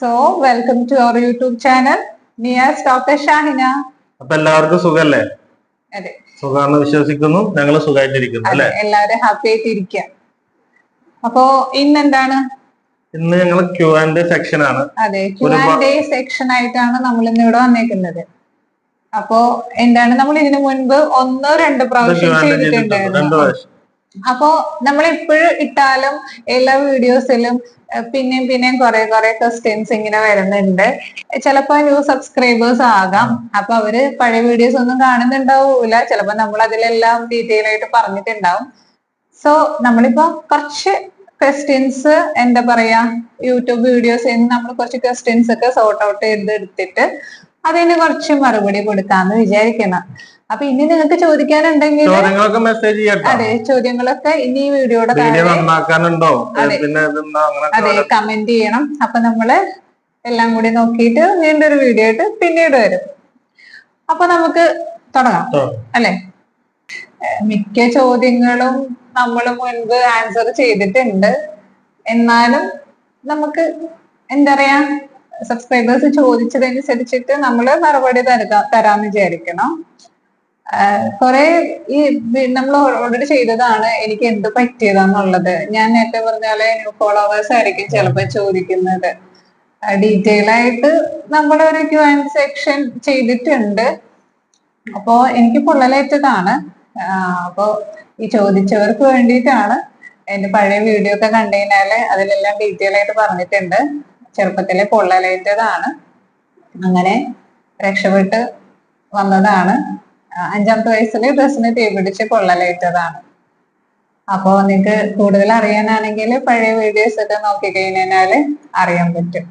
So welcome to our YouTube channel Niyas doctor Shahina അപ്പൊ എല്ലാവർക്കും സുഖല്ലേ? അതെ. സുഖാണെന്ന് വിശ്വസിക്കുന്നു. ഞങ്ങൾ സുഖമായിട്ടിരിക്കുന്നു അല്ലേ? എല്ലാവരും ഹാപ്പി ആയിട്ട് ഇരിക്കുക അപ്പോ ഇന്ന് എന്താണ് ഇന്ന് ഞങ്ങൾ ക്യൂ ആൻഡ് സെക്ഷൻ ആണ്. അതെ ക്യു ആൻഡ് സെക്ഷൻ ആയിട്ടാണ് നമ്മൾ ഇന്ന് ഇവിടെ വന്നേക്കുന്നത്. അപ്പോ എന്താണ് നമ്മൾ ഇതിനു മുൻപ് ഒന്നോ രണ്ടോ പ്രാവശ്യം ചെയ്തിട്ടുണ്ടായിരുന്നു. അപ്പോ നമ്മൾ എപ്പോഴും ഇട്ടാലും എല്ലാ വീഡിയോസിലും പിന്നെയും പിന്നെയും കുറെ കുറെ ക്വസ്റ്റ്യൻസ് ഇങ്ങനെ വരുന്നുണ്ട്. ചിലപ്പോ ന്യൂ സബ്സ്ക്രൈബേഴ്സ് ആകാം. അപ്പൊ അവർ പഴയ വീഡിയോസ് ഒന്നും കാണുന്നുണ്ടാവൂല. ചിലപ്പോ നമ്മൾ അതിലെല്ലാം ഡീറ്റെയിൽ ആയിട്ട് പറഞ്ഞിട്ടുണ്ടാവും. സോ നമ്മളിപ്പോ കുറച്ച് ക്വസ്റ്റ്യൻസ് എന്താ പറയാ യൂട്യൂബ് വീഡിയോസ് നമ്മൾ കുറച്ച് ക്വസ്റ്റ്യൻസ് ഒക്കെ സോർട്ട് ഔട്ട് ചെയ്ത് എടുത്തിട്ട് അതിന് കുറച്ച് മറുപടി കൊടുക്കാന്ന് വിചാരിക്കണം. അപ്പൊ ഇനി നിങ്ങൾക്ക് ചോദിക്കാനുണ്ടെങ്കിൽ ചോദ്യങ്ങളൊക്കെ മെസ്സേജ് ചെയ്യട്ടോ. അതെ ചോദ്യങ്ങളൊക്കെ ഇനി ഈ വീഡിയോയുടെ നന്നാക്കാനുണ്ടോ. പിന്നെ അതെ കമന്റ് ചെയ്യണം. അപ്പൊ നമ്മൾ എല്ലാം കൂടി നോക്കിയിട്ട് വീണ്ടും ഒരു വീഡിയോ ആയിട്ട് പിന്നീട് വരും. അപ്പൊ നമുക്ക് തുടങ്ങാം. അല്ലെ? മിക്ക ചോദ്യങ്ങളും നമ്മൾ മുൻപ് ആൻസർ ചെയ്തിട്ടുണ്ട്. എന്നാലും നമുക്ക് എന്താ പറയാ സബ്സ്ക്രൈബേഴ്സ് ചോദിച്ചതനുസരിച്ചിട്ട് നമ്മൾ മറുപടി തരാന്ന് വിചാരിക്കണം. കുറെ ഈ നമ്മൾ ഓൾറെഡി ചെയ്തതാണ് എനിക്ക് എന്ത് പറ്റിയതാന്നുള്ളത്. ഞാൻ നേരത്തെ പറഞ്ഞാൽ ന്യൂ ഫോളോവേഴ്സ് ആയിരിക്കും ചിലപ്പോൾ ചോദിക്കുന്നത്. ഡീറ്റെയിൽ ആയിട്ട് നമ്മുടെ ഒരു ക്യൂ ആൻഡ് സെക്ഷൻ ചെയ്തിട്ടുണ്ട്. അപ്പോ എനിക്ക് പൊള്ളലേറ്റതാണ്. അപ്പോ ഈ ചോദിച്ചവർക്ക് വേണ്ടിയിട്ടാണ് എന്റെ പഴയ വീഡിയോ ഒക്കെ കണ്ടുകഴിഞ്ഞാൽ അതിലെല്ലാം ഡീറ്റെയിൽ ആയിട്ട് പറഞ്ഞിട്ടുണ്ട്. ചെറുപ്പത്തിലെ പൊള്ളലേറ്റതാണ്. അങ്ങനെ രക്ഷപ്പെട്ട് വന്നതാണ്. അഞ്ചാമത്തെ വയസ്സിൽ ഡ്രസ്സിന് തീപിടിച്ച് പൊള്ളലേറ്റതാണ് അപ്പോ നിങ്ങക്ക് കൂടുതൽ അറിയാനാണെങ്കിൽ പഴയ വീഡിയോസ് ഒക്കെ നോക്കി കഴിഞ്ഞാൽ അറിയാൻ പറ്റും.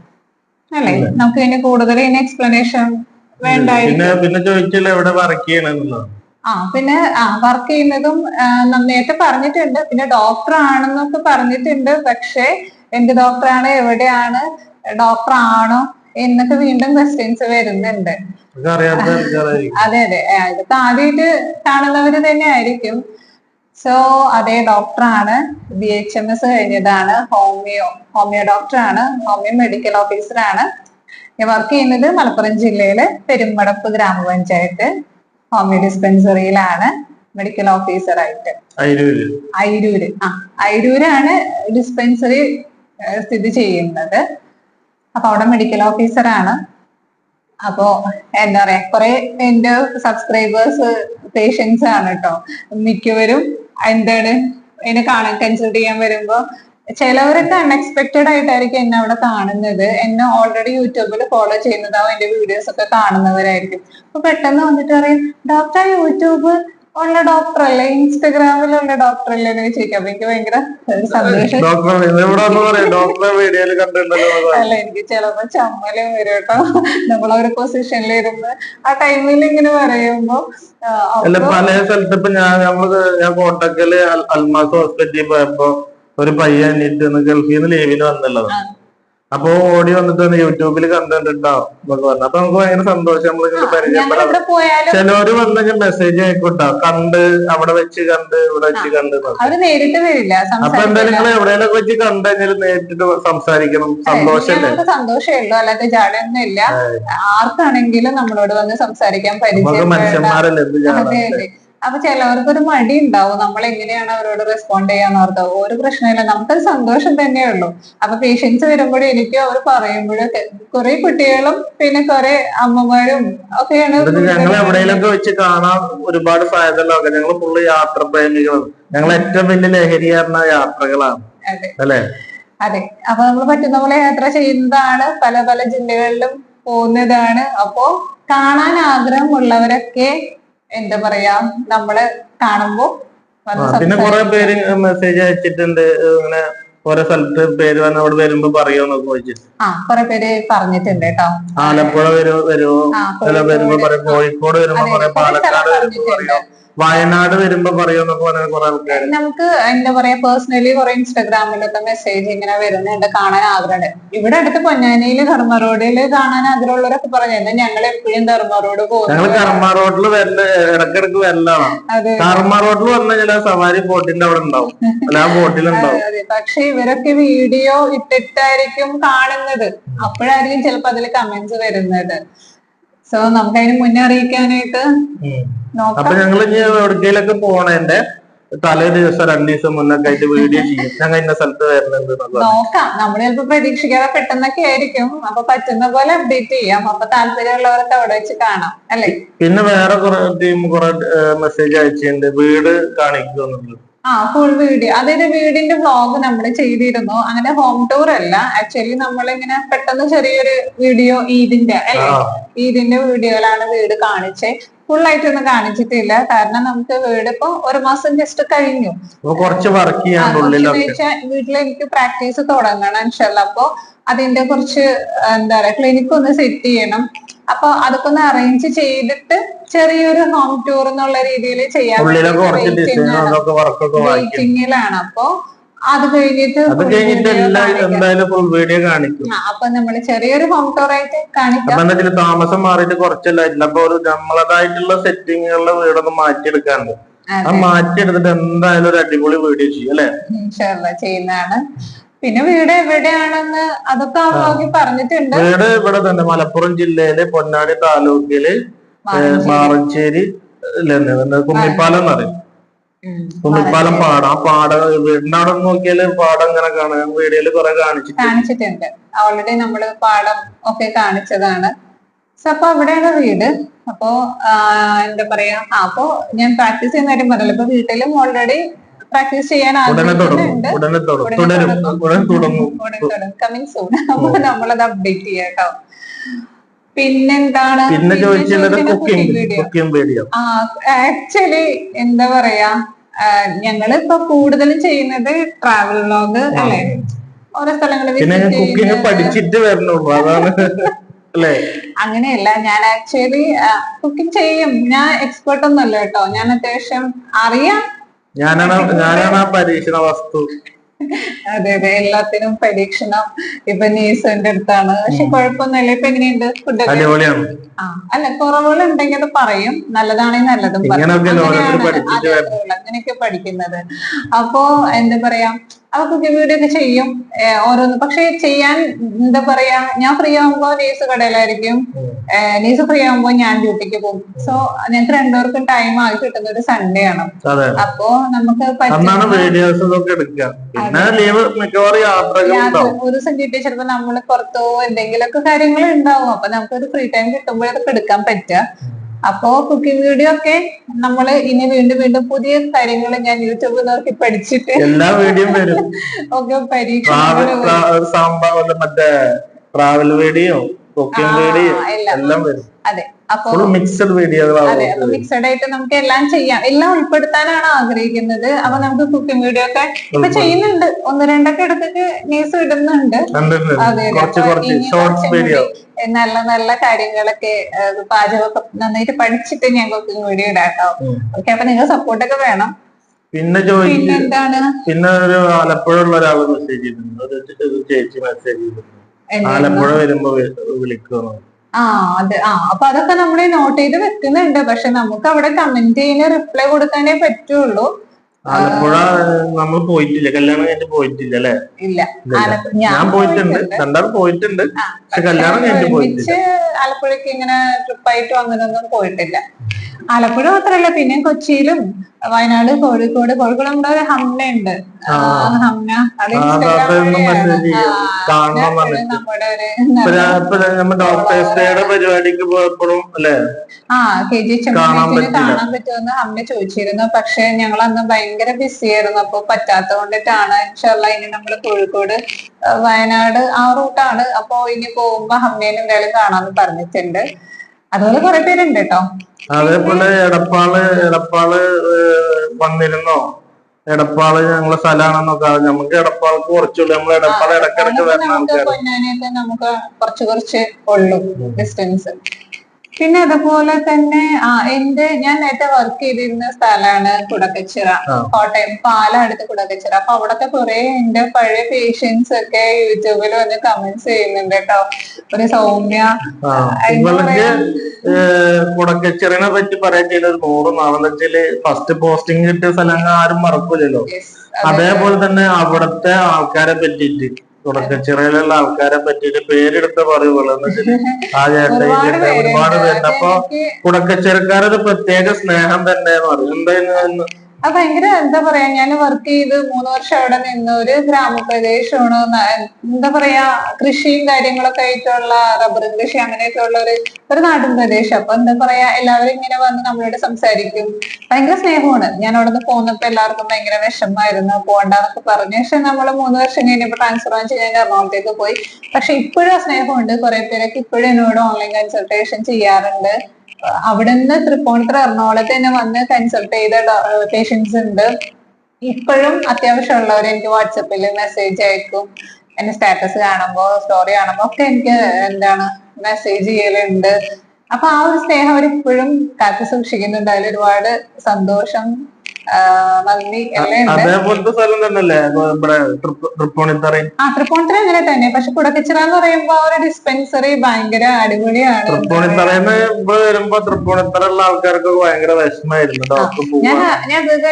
അല്ലേ? നമുക്ക് ഇനി കൂടുതൽ ഇനി എക്സ്പ്ലനേഷൻ ആ പിന്നെ ആ വർക്ക് ചെയ്യുന്നതും നേരത്തെ പറഞ്ഞിട്ടുണ്ട്. പിന്നെ ഡോക്ടർ ആണെന്നൊക്കെ പറഞ്ഞിട്ടുണ്ട്. പക്ഷെ എന്ത് ഡോക്ടറാണ് എവിടെയാണ് ഡോക്ടർ ആണോ എന്നൊക്കെ വീണ്ടും ക്വസ്റ്റ്യൻസ് വരുന്നുണ്ട്. അതെ അതെ. അടുത്ത് ആദ്യമായിട്ട് കാണുന്നവര് തന്നെ ആയിരിക്കും. സോ അതേ ഡോക്ടറാണ്. ബി എച്ച് എം എസ് കഴിഞ്ഞതാണ്. ഹോമിയോ ഹോമിയോ ഡോക്ടറാണ്. ഹോമിയോ മെഡിക്കൽ ഓഫീസറാണ്. വർക്ക് ചെയ്യുന്നത് മലപ്പുറം ജില്ലയിലെ പെരുമ്പടപ്പ് ഗ്രാമപഞ്ചായത്ത് ഹോമിയോ ഡിസ്പെൻസറിയിലാണ്. മെഡിക്കൽ ഓഫീസറായിട്ട്. അയിരൂര്. ആ അയിരൂരാണ് ഡിസ്പെൻസറി സ്ഥിതി ചെയ്യുന്നത്. അപ്പൊ അവിടെ മെഡിക്കൽ ഓഫീസറാണ്. അപ്പോ എന്താ പറയാ കുറെ എന്റെ സബ്സ്ക്രൈബേഴ്സ് പേഷ്യൻസ് ആണ് കേട്ടോ മിക്കവരും എന്താണ് എന്നെ കാണാൻ കൺസൾട്ട് ചെയ്യാൻ വരുമ്പോ ചിലവരൊക്കെ അൺഎക്സ്പെക്റ്റഡ് ആയിട്ടായിരിക്കും എന്നെ അവിടെ കാണുന്നത്. എന്നെ ഓൾറെഡി യൂട്യൂബിൽ ഫോളോ ചെയ്യുന്നതാവും എന്റെ വീഡിയോസ് ഒക്കെ കാണുന്നവരായിരിക്കും. അപ്പൊ പെട്ടെന്ന് വന്നിട്ട് പറയും ഡോക്ടർ യൂട്യൂബ് ഉള്ള ഡോക്ടർ അല്ലേ? ഇൻസ്റ്റഗ്രാമിലുള്ള ഡോക്ടർ അല്ലേ എന്ന് ചോദിക്കാം. എനിക്ക് ഭയങ്കര ഒരു സന്തോഷം അല്ല എനിക്ക് ചിലപ്പോ ചമ്മലും വരും കേട്ടോ. നമ്മളൊരു പൊസിഷനിൽ ഇരുന്ന് ആ ടൈമിൽ ഇങ്ങനെ പറയുമ്പോ പല സ്ഥലത്ത് ഇപ്പൊ ഞാൻ നമ്മൾ ഞാൻ കോട്ടക്കൽ അൽമാസ് ഹോസ്പിറ്റലിൽ പോയപ്പോ ഒരു പയ്യൻ ഗൾഫിന്ന് ഗൾഫിൽ നിന്ന് ലീവിന് വന്നുള്ളത്. അപ്പൊ ഓടി വന്നിട്ട് യൂട്യൂബിൽ ഉണ്ടാവും എന്നൊക്കെ പറഞ്ഞു. അപ്പൊ നമുക്ക് ഭയങ്കര സന്തോഷം. നമ്മളിങ്ങനെ പരിചയപ്പെടാം ചിലവര് വന്നെങ്കിൽ മെസ്സേജ് ആയിക്കോട്ടോ കണ്ട് അവിടെ വെച്ച് കണ്ട് ഇവിടെ വെച്ച് കണ്ട് അപ്പൊ എന്തായാലും നിങ്ങൾ എവിടെയെങ്കിലും വെച്ച് കണ്ടു കഴിഞ്ഞാൽ നേരിട്ട് സംസാരിക്കണം. സന്തോഷമല്ലേ ഞങ്ങൾക്ക് സന്തോഷമേ ഉള്ളൂ. അല്ലാതെ ഇല്ല. ആർക്കാണെങ്കിലും നമ്മളോട് വന്ന് സംസാരിക്കാൻ പരിചയം മനുഷ്യന്മാരല്ലേ എന്ത് അതെ അപ്പൊ ചിലവർക്ക് ഒരു മടി ഉണ്ടാവും നമ്മൾ എങ്ങനെയാണ് അവരോട് റെസ്പോണ്ട് ചെയ്യാന്ന് ഓർത്ത്. ഒരു പ്രശ്നമില്ല. നമുക്കത് സന്തോഷം തന്നെയേ ഉള്ളൂ. അപ്പൊ പേഷ്യൻസ് വരുമ്പോഴും എനിക്ക് അവർ പറയുമ്പോഴൊക്കെ കുറെ കുട്ടികളും പിന്നെ കുറെ അമ്മമാരും ഒക്കെയാണ് ഞങ്ങൾ എവിടെയെങ്കിലൊക്കെ വെച്ച് കാണാൻ ഒരുപാട് സാധ്യതകളൊക്കെ ഞങ്ങൾ ഫുള്ള് യാത്ര പ്രേമികളാണ് ഞങ്ങൾ ഏറ്റവും വലിയ ലഹരി പറഞ്ഞ യാത്രകളാണ്. അതെ. അതെ. അപ്പൊ നമ്മൾ പറ്റുന്ന പോലെ യാത്ര ചെയ്യുന്നതാണ്. പല പല ജില്ലകളിലും പോകുന്നതാണ്. അപ്പോ കാണാൻ ആഗ്രഹമുള്ളവരൊക്കെ എന്താ പറയാ നമ്മൾ കാണുമ്പോ പിന്നെ കുറെ പേര് മെസ്സേജ് അയച്ചിട്ടുണ്ട് ഇങ്ങനെ ഓരോ സ്ഥലത്ത് പേര് വന്ന് അവിടെ വരുമ്പോ പറയുമെന്നൊക്കെ ചോദിച്ചിട്ട് ആ കുറെ പേര് പറഞ്ഞിട്ടുണ്ട് കേട്ടോ ആലപ്പുഴ വരുമോ വരുമോ ചില വരുമ്പോ. പറയും കോഴിക്കോട് വരുമ്പോ പറയും പാലക്കാട് വരുമ്പോ. പറയും വയനാട് വരുമ്പോ പറയുന്നൊക്കെ പറഞ്ഞ കുറെ ആൾക്കാർ നമുക്ക് എന്താ പറയാ പേഴ്സണലി കുറെ ഇൻസ്റ്റാഗ്രാമിലൊക്കെ മെസ്സേജ് ഇങ്ങനെ വരുന്നുണ്ട് കാണാൻ ആഗ്രഹമുണ്ട് ഇവിടെ അടുത്ത് പൊന്നാനിയിൽ കർമ്മ റോഡിൽ കാണാൻ ആഗ്രഹമുള്ളവരൊക്കെ പറഞ്ഞു ഞങ്ങൾ എപ്പോഴും കർമ്മ റോഡ് ഞങ്ങൾ പോകുന്നു കർമ്മ റോഡിൽ വരൽ ഇടക്കിടക്ക് വരലാണ്. കർമ്മ റോഡിൽ വന്ന കഴിഞ്ഞാൽ സവാരി ബോട്ടിന്റെ അവിടെ ഉണ്ടാവും. അല്ല ആ ബോട്ടിലുണ്ടാവും. പക്ഷെ ഇവരൊക്കെ വീഡിയോ ഇട്ടിട്ടായിരിക്കും കാണുന്നത്. അപ്പോഴായിരിക്കും ചിലപ്പോ അതിൽ കമന്റ്സ് വരുന്നത്. സോ നമുക്ക് അതിന് മുന്നേ അറിയിക്കാനായിട്ട് അപ്പൊ ഞങ്ങൾ ഇനി എവിടേക്കെങ്കിലൊക്കെ പോണേന്റെ തലേ ദിവസം രണ്ടു ദിവസം മുന്നൊക്കെ ആയിട്ട് വീഡിയോ ചെയ്യും. ഞങ്ങൾ ഇന്ന സ്ഥലത്ത് വരുന്നുണ്ട് നോക്കാം. നമ്മൾ ചിലപ്പോ പ്രതീക്ഷിക്കാതെ പെട്ടെന്നൊക്കെ ആയിരിക്കും. അപ്പൊ പറ്റുന്ന പോലെ അപ്ഡേറ്റ് ചെയ്യാം. അപ്പൊ താല്പര്യമുള്ളവർക്ക് അവിടെ വെച്ച് കാണാം. അല്ലെ? പിന്നെ വേറെ കുറെ ടീം കുറെ മെസ്സേജ് അയച്ചിട്ടുണ്ട്. വീട് കാണിക്കുന്നുണ്ട് ആ ഫുൾ വീഡിയോ അതായത് വീടിന്റെ വ്ളോഗ് നമ്മൾ ചെയ്തിരുന്നു. അങ്ങനെ ഹോം ടൂർ അല്ല. ആക്ച്വലി നമ്മളിങ്ങനെ പെട്ടെന്ന് ചെറിയൊരു വീഡിയോ ഈദിന്റെ അല്ലെ? ഈദിന്റെ വീഡിയോയിലാണ് വീട് കാണിച്ചേ. ഫുൾ ആയിട്ടൊന്നും കാണിച്ചിട്ടില്ല. കാരണം നമുക്ക് വീട് ഇപ്പൊ ഒരു മാസം ജസ്റ്റ് കഴിഞ്ഞു. കുറച്ച് വർക്ക് ചെയ്യാൻ വീട്ടിൽ എനിക്ക് പ്രാക്ടീസ് തുടങ്ങണം ഇൻഷല്ല. അപ്പൊ അതിന്റെ കുറച്ച് എന്താ പറയാ ക്ലിനിക് ഒന്ന് സെറ്റ് ചെയ്യണം. അപ്പൊ അതൊക്കെ ഒന്ന് അറേഞ്ച് ചെയ്തിട്ട് ചെറിയൊരു ഹോം ടൂർ എന്നുള്ള രീതിയിൽ ചെയ്യാൻ വെയിറ്റിംഗിലാണ് അപ്പൊ അത് കഴിഞ്ഞിട്ട് അത് കഴിഞ്ഞിട്ട് എല്ലാ. എന്തായാലും ഫുൾ വീഡിയോ കാണിക്കും. അപ്പൊ നമ്മൾ ചെറിയൊരു ഹോം ടൂർ ആയിട്ട് കാണിക്കാം. അപ്പൊ എന്താ താമസം മാറിയിട്ട് കുറച്ചല്ലായിട്ടില്ല അപ്പൊ ഒരു നമ്മളതായിട്ടുള്ള സെറ്റിങ്ങുകളിലെ വീടൊന്ന് മാറ്റിയെടുക്കാണ്ട്. ആ മാറ്റിയെടുത്തിട്ട് എന്തായാലും ഒരു അടിപൊളി വീഡിയോ ചെയ്യും അല്ലെ? ചെയ്യുന്നതാണ്. പിന്നെ വീട് എവിടെയാണെന്ന് അതൊക്കെ ആ. വ്ളോഗിൽ പറഞ്ഞിട്ടുണ്ട്. വീട് ഇവിടെ തന്നെ മലപ്പുറം ജില്ലയിലെ പൊന്നാനി താലൂക്കിൽ മാറഞ്ചേരി. മാറഞ്ചേരി കുമ്മിപ്പാലം എന്ന് പറയും. ഉം. കുമ്മിപ്പാലം പാടം. ആ പാടം വീടിന്റെ നോക്കിയാൽ പാടം ഇങ്ങനെ കാണാം. വീഡിയോയിൽ കുറെ കാണിച്ചിട്ട് കാണിച്ചിട്ടുണ്ട്. ഓൾറെഡി നമ്മൾ പാടം ഒക്കെ കാണിച്ചതാണ്. അപ്പൊ അവിടെയാണ് വീട്. അപ്പോ എന്താ പറയാ അപ്പോ ഞാൻ പ്രാക്ടീസ് ചെയ്യുന്ന കാര്യം പറഞ്ഞല്ലോ. ഇപ്പൊ വീട്ടിലും ഓൾറെഡി പ്രാക്ടീസ് ചെയ്യാൻ ആഗ്രഹം ആഗ്രഹിക്കുന്നുണ്ട് ഉടനെ തുടങ്ങും. കമ്മിങ് സൂൺ അപ്പൊ നമ്മളത് അപ്ഡേറ്റ് ചെയ്യാം കേട്ടോ പിന്നെന്താണ്? പിന്നെ ചോദിക്കുന്നത് കുക്കിംഗ് കുക്കിംഗ് വീഡിയോ. ആ ആക്ച്വലി എന്താ പറയാ ഞങ്ങൾ ഇപ്പൊ കൂടുതലും ചെയ്യുന്നത് ട്രാവൽ വ്ലോഗ് അല്ലെ? ഓരോ സ്ഥലങ്ങളിൽ പിന്നെ കുക്കിംഗ് പഠിച്ചിട്ട് വരണുള്ളൂ അതാണ്. അല്ലേ? അങ്ങനെയല്ല ഞാൻ ആക്ച്വലി കുക്കിംഗ് ചെയ്യും. ഞാൻ എക്സ്പേർട്ട് ഒന്നുമല്ല കേട്ടോ. ഞാൻ അത്യാവശ്യം അറിയാം. ഞാനാണ് ഞാനാണ് ആ പരീക്ഷണ വസ്തു. അതെ അതെ. എല്ലാത്തിനും പരീക്ഷണം ഇപ്പൊ നീസന്റെ അടുത്താണ്. പക്ഷെ കുഴപ്പമൊന്നുമില്ല. ഇപ്പൊ എങ്ങനെയുണ്ട് ഫുഡൊക്കെ അടിപൊളിയാണ്. ആ അല്ല കുറവുകൾ ഉണ്ടെങ്കിൽ അത് പറയും. നല്ലതാണെങ്കിൽ നല്ലതും. പറയും. അങ്ങനെയൊക്കെ പഠിക്കുന്നത്. അപ്പോ എന്താ പറയാ അപ്പൊ കുക്കിംഗ് വീഡിയോ ഒക്കെ ചെയ്യും. ഓരോന്ന്. പക്ഷെ ചെയ്യാൻ എന്താ പറയാ ഞാൻ ഫ്രീ ആകുമ്പോ നീസ് കടയിലായിരിക്കും. നീസ് ഫ്രീ ആകുമ്പോ ഞാൻ ഡ്യൂട്ടിക്ക് പോകും. സോ ഞങ്ങൾക്ക് രണ്ടുപേർക്കും ടൈം ആയി കിട്ടുന്ന ഒരു സൺഡേ ആണ്. അപ്പോ നമുക്ക് ഒരു ദിവസം കിട്ടിയ ചിലപ്പോ നമ്മൾ പുറത്തോ എന്തെങ്കിലുമൊക്കെ കാര്യങ്ങൾ ഉണ്ടാവും. അപ്പൊ നമുക്ക് ഒരു ഫ്രീ ടൈം കിട്ടുമ്പോഴൊക്കെ എടുക്കാൻ പറ്റുക. അപ്പോ കുക്കിംഗ് വീഡിയോ ഒക്കെ നമ്മൾ ഇനി വീണ്ടും വീണ്ടും പുതിയ കാര്യങ്ങൾ ഞാൻ യൂട്യൂബിൽ നോക്കി പഠിച്ചിട്ട് എല്ലാ വീഡിയോയും വരും. ഒക്കെ പരീക്ഷ മറ്റേ ട്രാവൽ വീഡിയോ കുക്കിംഗ് വീഡിയോ എല്ലാം വരും. അതെ. അപ്പൊ മിക്സഡ് അതെ അപ്പൊ മിക്സഡ് ആയിട്ട് നമുക്ക് എല്ലാം ചെയ്യാം. എല്ലാം ഉൾപ്പെടുത്താനാണ് ആഗ്രഹിക്കുന്നത്. അപ്പൊ നമുക്ക് കുക്കിംഗ് വീഡിയോ ഒക്കെ ഇപ്പൊ ചെയ്യുന്നുണ്ട്. ഒന്ന് രണ്ടൊക്കെ എടുത്തിട്ട് ന്യൂസ് ഇടുന്നുണ്ട്. അതെ നല്ല നല്ല കാര്യങ്ങളൊക്കെ പാചകമൊക്കെ നന്നായിട്ട് പഠിച്ചിട്ട് ഞാൻ കുക്കിംഗ് വീഡിയോ ഇടാട്ടോ. ഓക്കെ അപ്പൊ നിങ്ങൾ സപ്പോർട്ടൊക്കെ വേണം. പിന്നെ ചോദിച്ച് പിന്നെ ഒരു ആലപ്പുഴ ഉള്ള ഒരാൾ മെസ്സേജ് ചെയ്തിട്ടുണ്ട് ഒരു ചേച്ചി മെസ്സേജ് ചെയ്തിട്ടുണ്ട് ആലപ്പുഴ വരുമ്പോ വിളിക്കുന്നു ആ അതെ. ആ അപ്പൊ അതൊക്കെ നമ്മൾ നോട്ട് ചെയ്ത് വെക്കുന്നുണ്ട്. പക്ഷെ നമുക്ക് അവിടെ കമന്റ് ചെയ്യുന്ന റിപ്ലൈ കൊടുക്കാനേ പറ്റുള്ളൂ. ആലപ്പുഴ നമ്മൾ പോയിട്ടില്ല. കല്യാണം കഴിഞ്ഞിട്ട് പോയിട്ടില്ല അല്ലെ? ഇല്ല. ഞാൻ പോയിട്ടുണ്ട്. രണ്ടാൾ പോയിട്ടുണ്ട്. പക്ഷെ കല്യാണം കഴിഞ്ഞിട്ട് പോയിട്ടില്ല. ആലപ്പുഴക്ക് ഇങ്ങനെ ട്രിപ്പായിട്ടും അങ്ങനെയൊന്നും പോയിട്ടില്ല. ആലപ്പുഴ മാത്രല്ല പിന്നെ കൊച്ചിയിലും വയനാട് കോഴിക്കോട്. കോഴിക്കോട് നമ്മുടെ ഒരു ഹംന. ഹംന. അത് പരിപാടിക്ക് പോയപ്പോഴും അല്ലേ? ആ കെ ജി കാണാൻ ചെമ്മീനെ കാണാൻ പറ്റുമെന്ന് ഹമ്മ ചോദിച്ചിരുന്നു. പക്ഷെ ഞങ്ങൾ അന്ന് ഭയങ്കര ബിസി ആയിരുന്നു അപ്പൊ പറ്റാത്ത കൊണ്ടിട്ടാണ് ഇൻഷാല്ല ഇനി നമ്മൾ കോഴിക്കോട് വയനാട് ആ റൂട്ടാണ്. അപ്പൊ ഇനി പോകുമ്പോ അമ്മേനെ എന്തായാലും കാണാന്ന് പറഞ്ഞിട്ടുണ്ട്. അതുപോലെ കുറെ പേരുണ്ട് കേട്ടോ അതേപോലെ എടപ്പാൾ എടപ്പാൾ വന്നിരുന്നോ? എടപ്പാൾ ഞങ്ങളെ സ്ഥലമാണെന്നൊക്കെ നമുക്ക് എടപ്പാൾക്ക് കുറച്ചുള്ളൂ. നമ്മൾ എടപ്പാൾ ഇടക്കിടക്ക് വരണം നമുക്ക് കുറച്ച് കുറച്ച് ഉള്ളൂ ഡിസ്റ്റൻസ് പിന്നെ അതുപോലെ തന്നെ എന്റെ ഞാൻ നേരത്തെ വർക്ക് ചെയ്തിരുന്ന സ്ഥലമാണ് കുടക്കച്ചിറ. കോട്ടയം പാലം അടുത്ത് കുടക്കച്ചിറ. അപ്പൊ അവിടത്തെ കുറെ എന്റെ പഴയ പേഷ്യൻസ് ഒക്കെ യൂട്യൂബിൽ വന്ന് കമന്റ്സ് ചെയ്യുന്നുണ്ട് കേട്ടോ. ഒരു സൗമ്യ. കുടക്കച്ചിറനെ? പറ്റി പറയാൻ ഒരു നൂറ് നാളെന്ന് വെച്ചാൽ ഫസ്റ്റ് പോസ്റ്റിംഗ് കിട്ടിയ സ്ഥലങ്ങൾ ആരും മറക്കൂലല്ലോ. അതേപോലെ തന്നെ അവിടുത്തെ ആൾക്കാരെ പറ്റിയിട്ട്. തുടക്കച്ചിറയിലുള്ള ആൾക്കാരെ പറ്റിയിട്ട് പേരെടുത്ത പറയുള്ളൂ ആ ചേട്ടൻ ഒരുപാട് പേരുണ്ട്. അപ്പൊ അതെനിക്ക് പ്രത്യേക സ്നേഹം തന്നെ പറയും. എന്തായിരുന്നു അത് ഭയങ്കര എന്താ പറയാ ഞാൻ വർക്ക് ചെയ്ത് മൂന്ന് വർഷം അവിടെ നിന്ന് ഒരു ഗ്രാമപ്രദേശമാണ്. എന്താ പറയാ കൃഷിയും കാര്യങ്ങളൊക്കെ ആയിട്ടുള്ള റബ്ബർ കൃഷി അങ്ങനെയൊക്കെ ഉള്ള ഒരു ഒരു നാടൻ പ്രദേശം. അപ്പൊ എന്താ പറയാ എല്ലാവരും ഇങ്ങനെ വന്ന് നമ്മളോട് സംസാരിക്കും. ഭയങ്കര സ്നേഹമാണ്. ഞാൻ അവിടെ നിന്ന് പോന്നപ്പോ എല്ലാവർക്കും ഭയങ്കര വിഷമായിരുന്നു പോകണ്ടെന്നൊക്കെ പറഞ്ഞു. പക്ഷെ നമ്മൾ മൂന്ന് വർഷം കഴിഞ്ഞപ്പോ ട്രാൻസ്ഫർ വാങ്ങിച്ച് ഞാൻ എറണാകുളത്തേക്ക് പോയി. പക്ഷെ ഇപ്പോഴും ആ സ്നേഹമുണ്ട്. കുറെ പേരൊക്കെ ഇപ്പോഴും എന്നോട് ഓൺലൈൻ കൺസൾട്ടേഷൻ ചെയ്യാറുണ്ട്. അവിടുന്ന് തൃപ്പൂണിത്തുറ എറണാകുളത്ത് തന്നെ വന്ന് കൺസൾട്ട് ചെയ്ത പേഷ്യൻസ് ഉണ്ട്. ഇപ്പോഴും അത്യാവശ്യമുള്ളവർ എനിക്ക് വാട്സപ്പിൽ മെസ്സേജ് അയക്കും. എന്റെ സ്റ്റാറ്റസ് കാണുമ്പോ സ്റ്റോറി കാണുമ്പോ ഒക്കെ എനിക്ക് എന്താണ് മെസ്സേജ് ചെയ്യലുണ്ട്. അപ്പൊ ആ ഒരു സ്നേഹം അവർ ഇപ്പോഴും കാത്തു സൂക്ഷിക്കുന്നുണ്ട്. അതിൽ ഒരുപാട് സന്തോഷം അതേപോലത്തെ സ്ഥലം തന്നെയല്ലേ? ഇവിടെ തൃപ്പ- ആ തൃപ്പൂണിത്തറ അങ്ങനെ തന്നെ. പക്ഷെ കുടക്കച്ചിറ എന്ന് പറയുമ്പോ ഒരു ഡിസ്പെൻസറി ഭയങ്കര അടിപൊളിയാണ്. തൃപ്പൂണിത്തറയിൽ ഇവിടെ വരുമ്പോ തൃപ്പൂണിത്തറയുള്ള ആൾക്കാർക്ക് ഭയങ്കര വിഷമായിരുന്നു. ഡോക്ടർ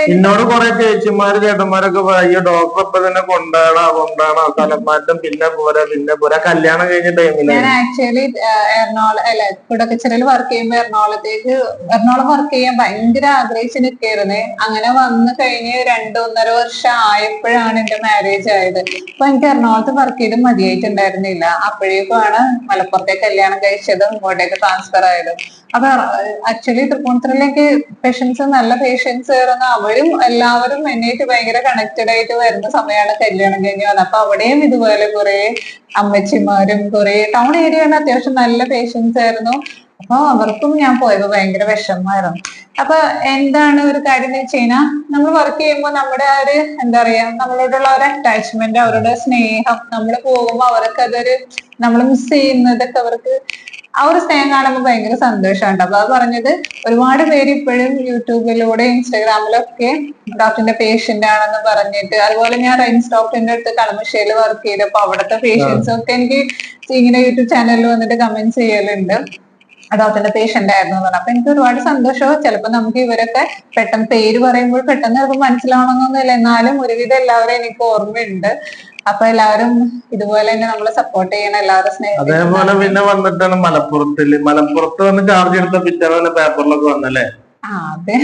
എന്നോട് കുറെ ചേച്ചിമാര് ചേട്ടന്മാരൊക്കെ പറയും ഡോക്ടർ ഇപ്പൊ തന്നെ കൊണ്ടാടാ കൊണ്ടാടാ സ്ഥലമാറ്റം പിന്നെ പോരാ പിന്നെ പോരാ. കല്യാണം കഴിഞ്ഞ ടൈമിൽ ഞാൻ ആക്ച്വലി എറണാകുളം അല്ല കുടക്കച്ചിറയിൽ വർക്ക് ചെയ്യുമ്പോ എറണാകുളത്തേക്ക് എറണാകുളം വർക്ക് ചെയ്യാൻ ഭയങ്കര ആഗ്രഹിച്ച് നിൽക്കായിരുന്നേ അങ്ങനെ വന്ന് കഴിഞ്ഞ് രണ്ട് ഒന്നര വർഷം ആയപ്പോഴാണ് എന്റെ മാരേജ് ആയത്. അപ്പൊ എനിക്ക് എറണാകുളത്ത് വർക്ക് ചെയ്ത് മതിയായിട്ടുണ്ടായിരുന്നില്ല. അപ്പോഴേക്കുമാണ് മലപ്പുറത്തേക്ക് കല്യാണം കഴിച്ചതും ഇങ്ങോട്ടേക്ക് ട്രാൻസ്ഫർ ആയതും. അപ്പൊ ആക്ച്വലി തൃപ്പൂണിത്തുറയിലേക്ക് പേഷ്യൻസ് നല്ല പേഷ്യൻസ് ആയിരുന്നു. അവരും എല്ലാവരും എന്നായിട്ട് ഭയങ്കര കണക്റ്റഡ് ആയിട്ട് വരുന്ന സമയമാണ് കല്യാണം കഴിഞ്ഞ് വന്നത്. അപ്പൊ അവിടെയും ഇതുപോലെ കുറെ അമ്മച്ചിമാരും കുറെ ടൗൺ ഏരിയയാണ് അത്യാവശ്യം നല്ല പേഷ്യൻസ് ആയിരുന്നു. അപ്പൊ അവർക്കും ഞാൻ പോയപ്പോ ഭയങ്കര വിഷമമായിരുന്നു. അപ്പൊ എന്താണ് ഒരു കാര്യം എന്ന് വെച്ച് കഴിഞ്ഞാൽ നമ്മൾ വർക്ക് ചെയ്യുമ്പോൾ നമ്മുടെ ആ ഒരു എന്താ പറയാ നമ്മളോടുള്ള ഒരു അറ്റാച്ച്മെന്റ് അവരുടെ സ്നേഹം നമ്മൾ പോകുമ്പോൾ അവർക്ക് അതൊരു നമ്മൾ മിസ് ചെയ്യുന്നതൊക്കെ അവർക്ക് ആ ഒരു സ്നേഹം കാണുമ്പോൾ ഭയങ്കര സന്തോഷമുണ്ട് അപ്പൊ അത് പറഞ്ഞത് ഒരുപാട് പേര് ഇപ്പോഴും യൂട്യൂബിലൂടെ ഇൻസ്റ്റാഗ്രാമിലൊക്കെ ഡോക്ടറിന്റെ പേഷ്യന്റ് ആണെന്ന് പറഞ്ഞിട്ട് അതുപോലെ ഞാൻ റൈൻസ് ഡോക്ടറിന്റെ അടുത്ത് കളമശ്ശേരിയിൽ വർക്ക് ചെയ്തപ്പോ അവിടുത്തെ പേഷ്യൻസ് ഒക്കെ എനിക്ക് ഇങ്ങനെ യൂട്യൂബ് ചാനലിൽ വന്നിട്ട് കമന്റ് ചെയ്യലുണ്ട്. ഡോക്ടറിന്റെ പേഷ്യന്റ് ആയിരുന്നു പറഞ്ഞു. അപ്പൊ എനിക്ക് ഒരുപാട് സന്തോഷവും ചിലപ്പോ നമുക്ക് ഇവരൊക്കെ പെട്ടെന്ന് പേര് പറയുമ്പോൾ പെട്ടെന്ന് ചിലപ്പോൾ മനസ്സിലാവണമെന്നൊന്നുമില്ല. എന്നാലും ഒരുവിധം എല്ലാവരും എനിക്ക് ഓർമ്മയുണ്ട്. അപ്പൊ എല്ലാവരും ഇതുപോലെ തന്നെ നമ്മളെ സപ്പോർട്ട് ചെയ്യണം. എല്ലാവരും അതേപോലെ പിന്നെ വന്നിട്ടാണ് മലപ്പുറത്തിൽ. മലപ്പുറത്ത് വന്ന് ചാർജ് എടുത്ത പിറ്റേന്ന് പേപ്പറിലൊക്കെ വന്നല്ലേ? ആ അതെ.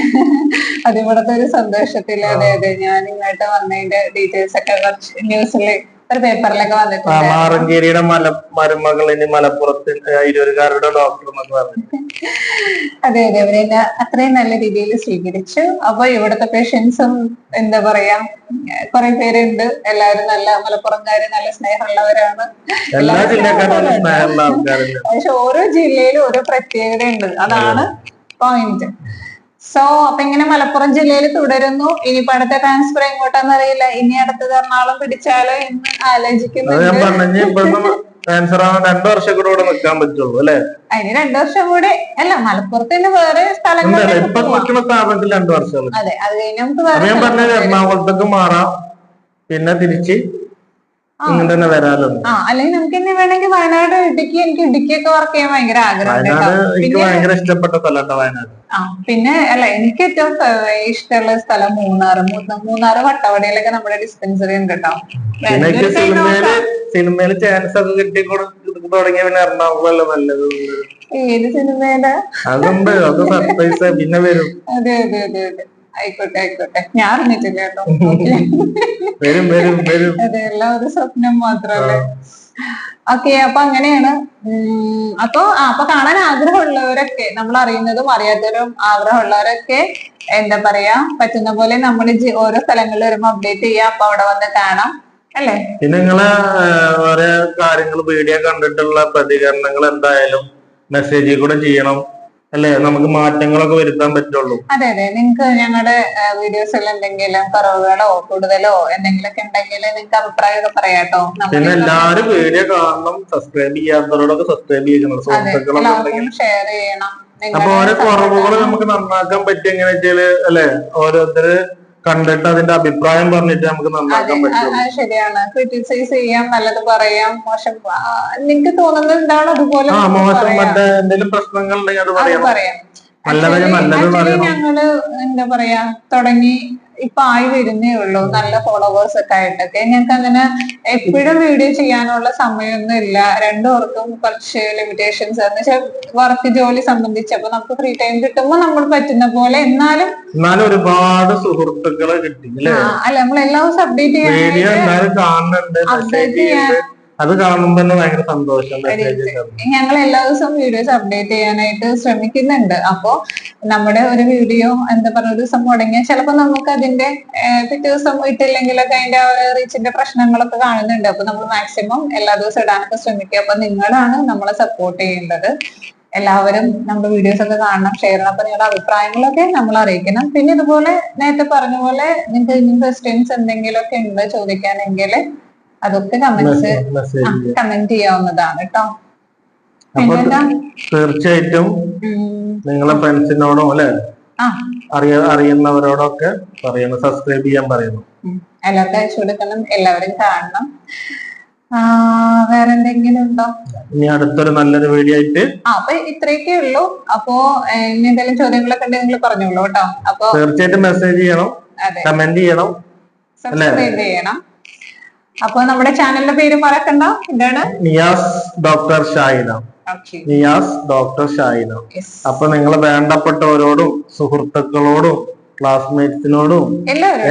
അതിവിടത്തെ ഒരു സന്തോഷത്തിൽ. അതെ അതെ. ഞാൻ ഇങ്ങോട്ട് വന്നതിന്റെ ഡീറ്റെയിൽസ് ഒക്കെ ന്യൂസിൽ പേപ്പറിലൊക്കെ വന്നിട്ടുണ്ട്. മാറഞ്ചേരിയുടെ മല മരുമകൾ ഇനി മലപ്പുറത്ത് ഇരുവരുകാരുടെ ഡോക്ടർ എന്നൊക്കെ പറഞ്ഞു അതെ അതെ. അവരെ അത്രയും നല്ല രീതിയിൽ സ്വീകരിച്ചു. അപ്പൊ ഇവിടുത്തെ പേഷ്യൻസും എന്താ പറയാ കുറെ പേരുണ്ട്. എല്ലാവരും നല്ല മലപ്പുറംകാര് നല്ല സ്നേഹമുള്ളവരാണ്. എല്ലാ ജില്ലക്കാരും സ്നേഹമുള്ള ആൾക്കാരുണ്ട്. പക്ഷെ ഓരോ ജില്ലയിലും ഓരോ പ്രത്യേകത ഉണ്ട് അതാണ് പോയിന്റ് സോ അപ്പൊ ഇങ്ങനെ മലപ്പുറം ജില്ലയിൽ തുടരുന്നു. ഇനി അടുത്ത ട്രാൻസ്ഫർ എങ്ങോട്ടാന്ന് അറിയില്ല. ഇനി അടുത്തത് എറണാകുളം പിടിച്ചാലോ എന്ന് ആലോചിക്കുന്നു ആവാൻ രണ്ടു വർഷം കൂടെ ഇവിടെ നിൽക്കാൻ പറ്റുള്ളൂ അല്ലെ? അതിന് രണ്ടു വർഷം കൂടെ അല്ല മലപ്പുറത്ത് വേറെ സ്ഥലങ്ങളിലെ ഇപ്പൊ പോവാം. നിൽക്കുന്ന സ്ഥാപനത്തിൽ രണ്ടു വർഷം അതെ അത് കഴിഞ്ഞ് നമുക്ക് വേറെ ഞാൻ പറഞ്ഞത് സ്ഥലങ്ങളിൽ എറണാകുളത്തേക്ക് മാറാം. പിന്നെ തിരിച്ച് ഇങ്ങനെ തന്നെ വരാലോ. ആ അല്ലെങ്കിൽ നമുക്ക് ഇനി വേണമെങ്കിൽ വയനാട് ഇടുക്കി എനിക്ക് ഇടുക്കിയൊക്കെ വർക്ക് ചെയ്യാൻ ഭയങ്കര വയനാട് എനിക്ക് ഭയങ്കര ഇഷ്ടപ്പെട്ട സ്ഥലം വയനാട്. ആ പിന്നെ അല്ല എനിക്ക് ഏറ്റവും ഇഷ്ടമുള്ള സ്ഥലം മൂന്നാറ്. മൂന്ന- മൂന്നാറ് വട്ടവടയിലൊക്കെ നമ്മുടെ ഡിസ്പെൻസറി ഉണ്ട് കേട്ടോ സിനിമയിൽ സിനിമയിൽ ചാൻസ് ഒക്കെ കിട്ടി തുടങ്ങിയ പിന്നെ എറണാകുളമല്ലേ നല്ലത്. ഏത് സിനിമയിലാ അതുണ്ട് അത് സർപ്രൈസ് പിന്നെ വരും. അതെ അതെ അതെ അതെ. ആയിക്കോട്ടെ ആയിക്കോട്ടെ. ഞാൻ അറിഞ്ഞിട്ടില്ല കേട്ടോ. വരും വരും വരും. അതെ എല്ലാം ഒരു സ്വപ്നം മാത്രല്ലേ ഓക്കെ അപ്പൊ അങ്ങനെയാണ്. അപ്പൊ അപ്പൊ കാണാൻ ആഗ്രഹമുള്ളവരൊക്കെ നമ്മൾ അറിയുന്നതും അറിയാത്തവരും ആഗ്രഹമുള്ളവരൊക്കെ എന്താ പറയാ പറ്റുന്ന പോലെ നമ്മൾ ഓരോ സ്ഥലങ്ങളിൽ വരുമ്പോ അപ്ഡേറ്റ് ചെയ്യാം. അപ്പൊ അവിടെ വന്ന് കാണാം. അല്ലേ? പിന്നെ നിങ്ങളെ ഓരോ കാര്യങ്ങൾ വീഡിയോ കണ്ടിട്ടുള്ള പ്രതികരണങ്ങൾ എന്തായാലും മെസ്സേജിൽ കൂടെ ചെയ്യണം. അല്ലെ? നമുക്ക് മാറ്റങ്ങളൊക്കെ വരുത്താൻ പറ്റുള്ളൂ. അതെ അതെ. നിങ്ങൾക്ക് ഞങ്ങളുടെ വീഡിയോസിൽ എന്തെങ്കിലും കുറവുകളോ കൂടുതലോ എന്തെങ്കിലുമൊക്കെ ഉണ്ടെങ്കിൽ നിങ്ങൾക്ക് അഭിപ്രായമൊക്കെ പറയാട്ടോ പിന്നെ എല്ലാരും വീഡിയോ കാണണം സബ്സ്ക്രൈബ് ചെയ്യാത്തവരോടൊക്കെ സബ്സ്ക്രൈബ് ചെയ്യണം. സുഹൃത്തുക്കളൊക്കെ ഷെയർ ചെയ്യണം. അപ്പൊ ഓരോ കുറവുകൾ നമുക്ക് നന്നാക്കാൻ പറ്റിയ എങ്ങനെ വെച്ചാൽ അല്ലെ? ഓരോരുത്തര് കണ്ടിട്ട് അതിന്റെ അഭിപ്രായം പറഞ്ഞിട്ട് നമുക്ക് നന്നാക്കാൻ പറ്റും ശരിയാണ്. ക്രിറ്റിസൈസ് ചെയ്യാം നല്ലത് പറയാം. മോശം നിങ്ങൾക്ക് തോന്നുന്നത് എന്താണ്? അതുപോലെ ആ മോശം. മറ്റേ എന്തെങ്കിലും പ്രശ്നങ്ങൾ ഉണ്ടെങ്കിൽ അത് പറയാം. നല്ലത് നല്ലത്. ഞങ്ങൾ എന്താ പറയാ തുടങ്ങി ഇപ്പൊ ആയി വരുന്നേ ഉള്ളൂ. നല്ല ഫോളോവേഴ്സ് ഒക്കെ ആയിട്ടൊക്കെ. ഞങ്ങൾക്ക് അങ്ങനെ എപ്പോഴും വീഡിയോ ചെയ്യാനുള്ള സമയമൊന്നും ഇല്ല. രണ്ടുപേർക്കും കുറച്ച് ലിമിറ്റേഷൻസ് എന്ന് വെച്ചാൽ വർക്ക് ജോലി സംബന്ധിച്ച് അപ്പൊ നമുക്ക് ഫ്രീ ടൈം കിട്ടുമ്പോൾ നമ്മൾ പറ്റുന്ന പോലെ എന്നാലും എന്നാലും ഒരുപാട് സുഹൃത്തുക്കളെ കിട്ടി അല്ലെ? നമ്മൾ എല്ലാ ദിവസവും അപ്ഡേറ്റ് ചെയ്യാൻ അപ്ഡേറ്റ് എല്ലാരും അത് കാണുമ്പോ തന്നെ ഭയങ്കര സന്തോഷം ഞങ്ങൾ എല്ലാ ദിവസവും വീഡിയോസ് അപ്ഡേറ്റ് ചെയ്യാനായിട്ട് ശ്രമിക്കുന്നുണ്ട്. അപ്പോ നമ്മുടെ ഒരു വീഡിയോ എന്താ പറയുക ഒരു ദിവസം മുടങ്ങിയാൽ ചിലപ്പോൾ നമുക്ക് അതിന്റെ പിറ്റേ ദിവസം ഇട്ടില്ലെങ്കിലൊക്കെ അതിന്റെ റീച്ചിന്റെ പ്രശ്നങ്ങളൊക്കെ കാണുന്നുണ്ട്. അപ്പൊ നമ്മൾ മാക്സിമം എല്ലാ ദിവസവും ഇടാനൊക്കെ ശ്രമിക്കുക. അപ്പൊ നിങ്ങളാണ് നമ്മളെ സപ്പോർട്ട് ചെയ്യേണ്ടത്. എല്ലാവരും നമ്മുടെ വീഡിയോസ് ഒക്കെ കാണണം ഷെയർ ചെയ്യണം. അപ്പൊ നിങ്ങളുടെ അഭിപ്രായങ്ങളൊക്കെ നമ്മൾ അറിയിക്കണം. പിന്നെ ഇതുപോലെ നേരത്തെ പറഞ്ഞ പോലെ നിങ്ങൾക്ക് ഇനി ക്വസ്റ്റ്യൻസ് എന്തെങ്കിലുമൊക്കെ ഉണ്ടോ ചോദിക്കാനെങ്കിൽ അതൊക്കെ കമന്റ്സ് കമന്റ് ചെയ്യാവുന്നതാണ് കേട്ടോ അപ്പൊ തീർച്ചയായിട്ടും നിങ്ങളെ ഫ്രണ്ട്സിനോടോ അല്ലെ? അറിയ അറിയുന്നവരോടൊക്കെ പറയണം സബ്സ്ക്രൈബ് ചെയ്യാൻ പറയുന്നു. എല്ലാവർക്കും അയച്ചു കൊടുക്കണം. എല്ലാവരും കാണണം. വേറെ എന്തെങ്കിലും ഉണ്ടോ? ഇനി അടുത്തൊരു നല്ലൊരു വീഡിയോ ആയിട്ട് അപ്പൊ ഇത്രയൊക്കെ ഉള്ളൂ. അപ്പോ ഇനി എന്തെങ്കിലും ചോദ്യങ്ങളൊക്കെ ഉണ്ടെങ്കിൽ നിങ്ങൾ പറഞ്ഞോളൂ കേട്ടോ അപ്പൊ തീർച്ചയായിട്ടും മെസ്സേജ് ചെയ്യണം. കമന്റ് ചെയ്യണം. സബ്സ്ക്രൈബ് ചെയ്യണം. അപ്പൊ നമ്മുടെ ചാനലിന്റെ പേര് മറക്കണ്ട. എന്താണ്? നിയാസ് ഡോക്ടർ ഷായിന നിയാസ് ഡോക്ടർ ഷായിന അപ്പൊ നിങ്ങൾ വേണ്ടപ്പെട്ടവരോടും സുഹൃത്തുക്കളോടും ക്ലാസ്മേറ്റ്സിനോടും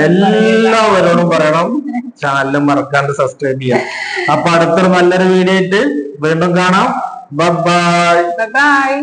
എല്ലാവരോടും പറയണം. ചാനൽ മറക്കാണ്ട് സബ്സ്ക്രൈബ് ചെയ്യാം. അപ്പൊ അടുത്തൊരു നല്ലൊരു വീഡിയോ ആയിട്ട് വീണ്ടും കാണാം. Bye bye